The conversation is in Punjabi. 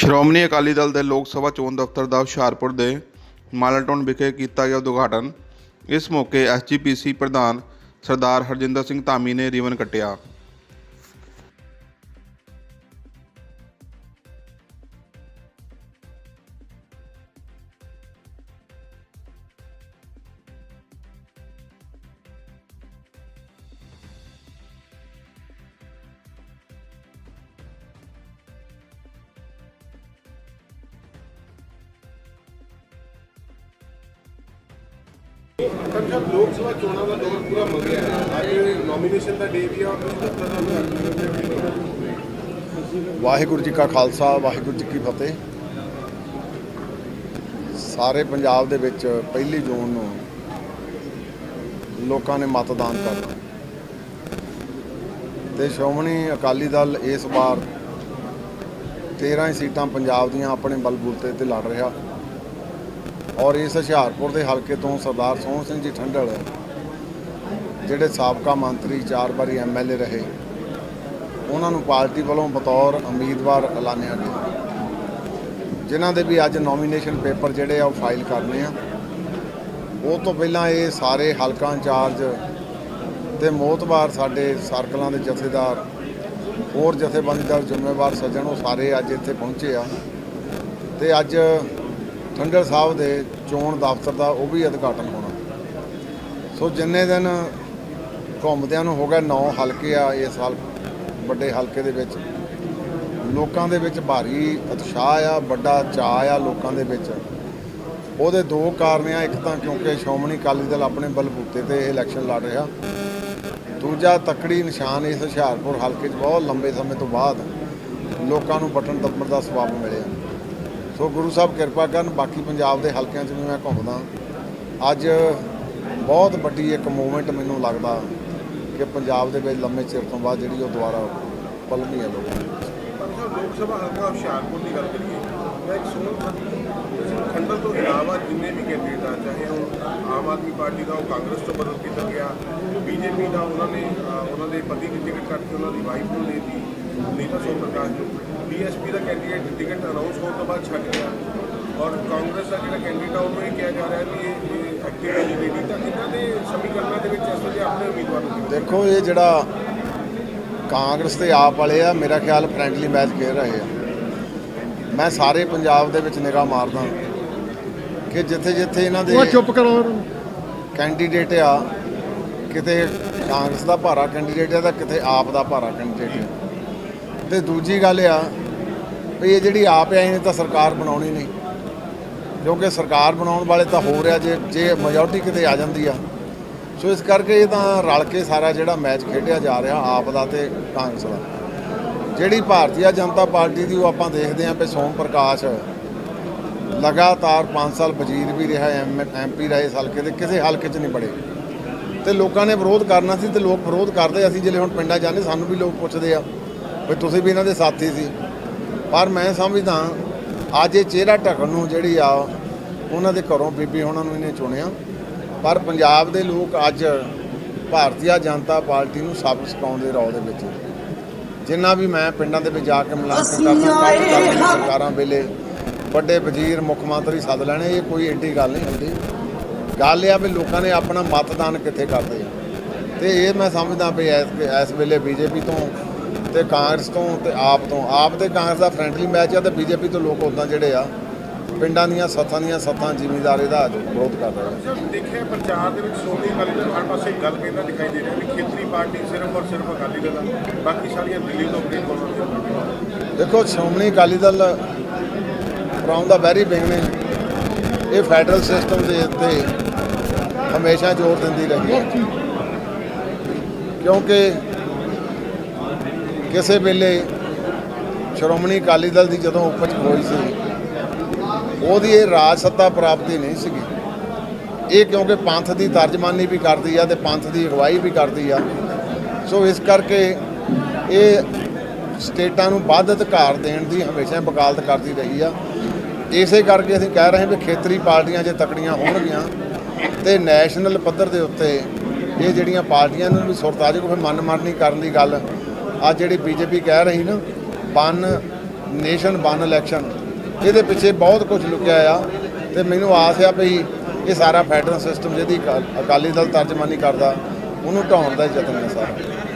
ਸ਼੍ਰੋਮਣੀ ਅਕਾਲੀ ਦਲ ਦੇ ਲੋਕ ਸਭਾ ਚੋਣ ਦਫ਼ਤਰ ਦਾ ਹੁਸ਼ਿਆਰਪੁਰ ਦੇ ਮਾਲਟਨ ਵਿਖੇ ਕੀਤਾ ਗਿਆ ਉਦਘਾਟਨ। ਇਸ ਮੌਕੇ ਐਸਜੀਪੀਸੀ ਪ੍ਰਧਾਨ ਸਰਦਾਰ ਹਰਜਿੰਦਰ ਸਿੰਘ ਧਾਮੀ ਨੇ ਰੀਵਨ ਕੱਟਿਆ। ਪਰ ਜਦ ਲੋਕ ਸਭਾ ਚੋਣਾਂ ਦਾ ਦੌਰ ਪੂਰਾ ਮੰਗਿਆ ਅੱਜ ਨੋਮੀਨੇਸ਼ਨ ਦਾ ਡੇ ਵੀ ਆ ਵਾਹਿਗੁਰੂ ਜੀ ਕਾ ਖਾਲਸਾ, ਵਾਹਿਗੁਰੂ ਜੀ ਕੀ ਫਤਿਹ। ਸਾਰੇ ਪੰਜਾਬ ਦੇ ਵਿੱਚ ਪਹਿਲੀ ਜੂਨ ਨੂੰ ਲੋਕਾਂ ਨੇ ਮਤਦਾਨ ਕਰਨਾ। ਤੇ ਸ਼੍ਰੋਮਣੀ ਅਕਾਲੀ ਦਲ ਇਸ ਵਾਰ 13 ਸੀਟਾਂ ਪੰਜਾਬ ਦੀਆਂ ਆਪਣੇ ਬਲਬੂਤੇ ਤੇ ਲੜ ਰਿਹਾ। ਔਰ ਇਸ ਹੁਸ਼ਿਆਰਪੁਰ ਦੇ ਹਲਕੇ ਤੋਂ ਸਰਦਾਰ ਸੋਹਣ ਸਿੰਘ ਜੀ ਠੰਡਲ, ਜਿਹੜੇ ਸਾਬਕਾ ਮੰਤਰੀ, ਚਾਰ ਵਾਰੀ ਐਮਐਲਏ ਰਹੇ, ਉਹਨਾਂ ਨੂੰ ਪਾਰਟੀ ਵੱਲੋਂ ਬਤੌਰ ਉਮੀਦਵਾਰ ਐਲਾਨਿਆ ਗਿਆ। ਜਿਨ੍ਹਾਂ ਦੇ ਵੀ ਅੱਜ ਨੋਮੀਨੇਸ਼ਨ ਪੇਪਰ ਜਿਹੜੇ ਆ ਉਹ ਫਾਈਲ ਕਰਨੇ ਆ। ਉਹ ਤੋਂ ਪਹਿਲਾਂ ਇਹ ਸਾਰੇ ਹਲਕਾ ਇੰਚਾਰਜ ਤੇ ਮੋਤਬਾਰ ਸਾਡੇ ਸਰਕਲਾਂ ਦੇ ਜਥੇਦਾਰ, ਹੋਰ ਜਥੇਬੰਦੀਆਂ ਜ਼ਿੰਮੇਵਾਰ ਸੱਜਣ, ਉਹ ਸਾਰੇ ਅੱਜ ਇੱਥੇ ਪਹੁੰਚੇ ਆ। ਤੇ ਅੱਜ ਠੰਡਰ ਸਾਹਿਬ ਦੇ ਚੋਣ ਦਫ਼ਤਰ ਦਾ ਉਹ ਵੀ ਉਦਘਾਟਨ ਹੋਣਾ। ਸੋ ਜਿੰਨੇ ਦਿਨ ਘੁੰਮਦਿਆਂ ਨੂੰ ਹੋ ਗਿਆ 9 ਹਲਕੇ ਆ ਇਸ ਸਾਲ ਵੱਡੇ ਹਲਕੇ ਦੇ ਵਿੱਚ, ਲੋਕਾਂ ਦੇ ਵਿੱਚ ਭਾਰੀ ਉਤਸ਼ਾਹ ਆ, ਵੱਡਾ ਚਾਅ ਆ ਲੋਕਾਂ ਦੇ ਵਿੱਚ। ਉਹਦੇ ਦੋ ਕਾਰਨ ਆ ਇੱਕ ਤਾਂ ਕਿਉਂਕਿ ਸ਼੍ਰੋਮਣੀ ਅਕਾਲੀ ਦਲ ਆਪਣੇ ਬਲਬੂਤੇ ਤੇ ਇਲੈਕਸ਼ਨ ਲੜ ਰਿਹਾ। ਦੂਜਾ ਤਕੜੀ ਨਿਸ਼ਾਨ ਇਸ ਹੁਸ਼ਿਆਰਪੁਰ ਹਲਕੇ 'ਚ ਬਹੁਤ ਲੰਬੇ ਸਮੇਂ ਤੋਂ ਬਾਅਦ ਲੋਕਾਂ ਨੂੰ ਬਟਨ ਦੱਬਣ ਦਾ ਸਬਬ ਮਿਲਿਆ। ਸੋ ਗੁਰੂ ਸਾਹਿਬ ਕਿਰਪਾ ਕਰਨ, ਬਾਕੀ ਪੰਜਾਬ ਦੇ ਹਲਕਿਆਂ 'ਚ ਵੀ ਮੈਂ ਘੁੰਮਦਾ। ਅੱਜ ਬਹੁਤ ਵੱਡੀ ਇੱਕ ਮੂਵਮੈਂਟ ਮੈਨੂੰ ਲੱਗਦਾ ਕਿ ਪੰਜਾਬ ਦੇ ਵਿੱਚ ਲੰਮੇ ਚਿਰ ਤੋਂ ਬਾਅਦ ਜਿਹੜੀ ਉਹ ਦੁਬਾਰਾ ਪਲਮੀ ਹੈ ਲੋਕਾਂ ਲੋਕ ਸਭਾ ਹਲਕਾ ਹੁਸ਼ਿਆਰਪੁਰ ਦੀ ਗੱਲ ਕਰੀਏ, ਮੈਂ ਇੱਕ ਸੋਹਣ ਖੰਡਲ ਤੋਂ ਇਲਾਵਾ ਜਿੰਨੇ ਵੀ ਕੈਂਡੀਡੇਟ ਆ, ਚਾਹੇ ਉਹ ਆਮ ਆਦਮੀ ਪਾਰਟੀ ਦਾ, ਉਹ ਕਾਂਗਰਸ ਤੋਂ ਬਦਲ ਕੀਤਾ ਗਿਆ ਬੀਜੇਪੀ ਦਾ, ਉਹਨਾਂ ਨੇ ਉਹਨਾਂ ਦੇ ਪਤੀ ਦੀ ਟਿਕਟ ਕੱਟ ਕੇ ਉਹਨਾਂ ਦੀ ਵਾਈਫ ਨੂੰ ਦੇ ਦਿੱਤੀ। ਨੀਤਾ ਸੋਮ ਪ੍ਰਕਾਸ਼ ਨੂੰ ਬੀਐਸਪੀ ਦਾ ਕੈਂਡੀਡੇਟ ਟਿਕਟ ਅਨਾਉਂਸ ਹੋਣ ਤੋਂ ਬਾਅਦ ਛੱਡ ਗਿਆ ਔਰ ਕਾਂਗਰਸ ਦਾ ਜਿਹੜਾ ਕੈਂਡੀਡੇਟ ਆ ਉਹਨੂੰ ਇਹ ਕਿਹਾ ਜਾ ਰਿਹਾ ਹੈ ਵੀ ਇਹ- ਐਕਟਿਵ ਐਲੀਜੀਬਿਲਿਟੀ ਤਾਂ ਇਹਨਾਂ ਦੇ ਸਮੀਕਰਨਾਂ ਦੇ ਵਿੱਚ ਇਸ ਵੇਲੇ ਆਪਣੇ ਉਮੀਦਵਾਰ ਨੂੰ। ਦੇਖੋ ਇਹ ਜਿਹੜਾ ਕਾਂਗਰਸ ਤੇ ਆਪ ਵਾਲੇ ਆ ਮੇਰਾ ਖਿਆਲ ਫ੍ਰੈਂਡਲੀ ਮੈਚ ਖੇਡ ਰਹੇ ਆ ਮੈਂ ਸਾਰੇ ਪੰਜਾਬ ਦੇ ਵਿੱਚ ਨਿਗਾਹ ਮਾਰਦਾ ਕਿ ਜਿੱਥੇ ਜਿੱਥੇ ਇਹਨਾਂ ਦੇ ਉਹ ਚੁੱਪ ਕਰੋ ਕੈਂਡੀਡੇਟ ਆ ਕਿਤੇ ਕਾਂਗਰਸ ਦਾ ਭਾਰਾ ਕੈਂਡੀਡੇਟ ਆ ਤਾਂ ਕਿਤੇ ਆਪ ਦਾ ਭਾਰਾ ਕੈਂਡੀਡੇਟ ਆ ਤੇ ਦੂਜੀ ਗੱਲ ਆ ਵੀ ਇਹ ਜਿਹੜੀ ਆਪ ਆਈ ਨੇ ਤਾਂ ਸਰਕਾਰ ਬਣਾਉਣੀ ਨਹੀਂ। ਕਿਉਂਕਿ ਸਰਕਾਰ ਬਣਾਉਣ ਵਾਲੇ ਤਾਂ ਹੋ ਰਿਹਾ ਜੇ ਜੇ ਮੈਜੋਰਟੀ ਕਿਤੇ ਆ ਜਾਂਦੀ ਆ। ਸੋ ਇਸ ਕਰਕੇ ਇਹ ਤਾਂ ਰਲ ਕੇ ਸਾਰਾ ਜਿਹੜਾ ਮੈਚ ਖੇਡਿਆ ਜਾ ਰਿਹਾ ਆਪ ਦਾ ਤੇ ਕਾਂਗਰਸ ਦਾ। ਜਿਹੜੀ ਭਾਰਤੀ ਜਨਤਾ ਪਾਰਟੀ ਦੀ ਉਹ ਆਪਾਂ ਦੇਖਦੇ ਆਂ ਕਿ ਸੋਮ ਪ੍ਰਕਾਸ਼ ਲਗਾਤਾਰ 5 ਸਾਲ ਵਜ਼ੀਰ ਵੀ ਰਿਹਾ ਐਮਪੀ ਰਹੇ ਇਸ ਹਲਕੇ ਦੇ, ਕਿਸੇ ਹਲਕੇ 'ਚ ਨਹੀਂ ਬੜੇ। ਤੇ ਲੋਕਾਂ ਨੇ ਵਿਰੋਧ ਕਰਨਾ ਸੀ ਤੇ ਲੋਕ ਵਿਰੋਧ ਕਰਦੇ ਅਸੀਂ ਜਿਹੜੇ ਹੁਣ ਪਿੰਡਾਂ ਜਾਂਦੇ, ਸਾਨੂੰ ਵੀ ਲੋਕ ਪੁੱਛਦੇ ਆ। ਵੀ ਤੁਸੀਂ ਵੀ ਇਹਨਾਂ ਦੇ ਸਾਥੀ ਸੀ। ਪਰ ਮੈਂ ਸਮਝਦਾ ਅੱਜ ਇਹ ਚਿਹਰਾ ਢਕਣ ਨੂੰ ਜਿਹੜੀ ਆ ਉਹਨਾਂ ਦੇ ਘਰੋਂ ਬੀਬੀ ਉਹਨਾਂ ਨੂੰ ਇਹਨੇ ਚੁਣਿਆ। ਪਰ ਪੰਜਾਬ ਦੇ ਲੋਕ ਅੱਜ ਭਾਰਤੀ ਜਨਤਾ ਪਾਰਟੀ ਨੂੰ ਸਬਕ ਸਿਖਾਉਣ ਦੇ ਰੌ ਦੇ ਵਿੱਚ। ਜਿੰਨਾ ਵੀ ਮੈਂ ਪਿੰਡਾਂ ਦੇ ਵਿੱਚ ਜਾ ਕੇ ਮੁਲਾਕਾਤ ਕਰਦਾ ਸਰਕਾਰਾਂ ਵੇਲੇ ਵੱਡੇ ਵਜ਼ੀਰ ਮੁੱਖ ਮੰਤਰੀ ਸੱਦ ਲੈਣੇ ਇਹ ਕੋਈ ਏਡੀ ਗੱਲ ਨਹੀਂ ਹੁੰਦੀ। ਗੱਲ ਇਹ ਆ ਵੀ ਲੋਕਾਂ ਨੇ ਆਪਣਾ ਮਤਦਾਨ ਕਿੱਥੇ ਕਰਦੇ ਆ। ਤੇ ਇਹ ਮੈਂ ਸਮਝਦਾ ਵੀ ਇਸ ਇਸ ਵੇਲੇ ਬੀਜੇਪੀ ਤੋਂ ਤੇ ਕਾਂਗਰਸ ਤੋਂ ਤੇ ਆਪ ਤੋਂ। ਆਪ ਤੇ ਕਾਂਗਰਸ ਦਾ ਫਰੈਂਡਲੀ ਮੈਚ ਆ ਤੇ ਬੀਜੇਪੀ ਤੋਂ ਲੋਕ ਉਦਾਂ ਜਿਹੜੇ ਆ ਪਿੰਡਾਂ ਦੀਆਂ ਸੱਥਾਂ ਦੀਆਂ ਸੱਥਾਂ ਜ਼ਿਮੀਂਦਾਰ ਇਹਦਾ ਵਿਰੋਧ ਕਰ ਰਹੇ ਆ। ਜਦ ਦੇਖਿਆ ਪ੍ਰਚਾਰ ਦੇ ਵਿੱਚ ਸ਼੍ਰੋਮਣੀ ਅਕਾਲੀ ਦਲ ਹਰ ਪਾਸੇ ਗੱਲ ਕਹਿੰਦਾ ਦਿਖਾਈ ਦੇ ਰਿਹਾ ਵੀ ਖੇਤਰੀ ਪਾਰਟੀ ਸਿਰਫ ਔਰ ਸਿਰਫ ਅਕਾਲੀ ਦਲ ਬਾਕੀ ਸਾਰੀਆਂ ਦਿੱਲੀ ਤੋਂ ਬ੍ਰੇਕ ਹੋਣਗੀਆਂ ਦੇਖੋ Shiromani Akali Dal from the very beginning ਇਹ ਫੈਡਰਲ ਸਿਸਟਮ ਦੇ ਉੱਤੇ ਹਮੇਸ਼ਾ ਜ਼ੋਰ ਦਿੰਦੀ ਰਹੀ ਹੈ। ਕਿਉਂਕਿ ਕਿਸੇ ਵੇਲੇ ਸ਼੍ਰੋਮਣੀ ਅਕਾਲੀ ਦਲ ਦੀ ਜਦੋਂ ਉਪਜ ਹੋਈ ਸੀ, ਉਹਦੀ ਇਹ ਰਾਜ ਸੱਤਾ ਪ੍ਰਾਪਤੀ ਨਹੀਂ ਸੀਗੀ। ਇਹ ਕਿਉਂਕਿ ਪੰਥ ਦੀ ਤਰਜਮਾਨੀ ਵੀ ਕਰਦੀ ਆ ਤੇ ਪੰਥ ਦੀ ਅਗਵਾਈ ਵੀ ਕਰਦੀ ਆ। ਸੋ ਇਸ ਕਰਕੇ ਇਹ ਸਟੇਟਾਂ ਨੂੰ ਵੱਧ ਅਧਿਕਾਰ ਦੇਣ ਦੀ ਹਮੇਸ਼ਾ ਵਕਾਲਤ ਕਰਦੀ ਰਹੀ ਆ। ਇਸੇ ਕਰਕੇ ਅਸੀਂ ਕਹਿ ਰਹੇ ਹਾਂ ਵੀ ਖੇਤਰੀ ਪਾਰਟੀਆਂ ਜੇ ਤਕੜੀਆਂ ਹੋਣਗੀਆਂ ਤੇ ਨੈਸ਼ਨਲ ਪੱਧਰ ਦੇ ਉੱਤੇ ਇਹ ਜਿਹੜੀਆਂ ਪਾਰਟੀਆਂ ਨੂੰ ਵੀ ਸੁਰਤ ਆ ਜਾਊ ਕੋਈ ਮਨ ਮਾਰਨੀ ਕਰਨ ਦੀ ਗੱਲ ਆ ਜਿਹੜੀ ਬੀਜੇਪੀ ਕਹਿ ਰਹੀ ਨਾ ਵਨ ਨੇਸ਼ਨ ਬਨ ਇਲੈਕਸ਼ਨ ਇਹਦੇ ਪਿੱਛੇ ਬਹੁਤ ਕੁਝ ਲੁਕਿਆ ਆ ਤੇ ਮੈਨੂੰ ਆਸ ਆ ਵੀ ਇਹ ਸਾਰਾ ਫੈਡਰਲ ਸਿਸਟਮ ਜਿਹਦੀ ਅਕਾ- ਅਕਾਲੀ ਦਲ ਤਰਜਮਾਨੀ ਕਰਦਾ, ਉਹਨੂੰ ਢਾਉਣ ਦਾ ਯਤਨ ਹੈ ਸਾਰਾ।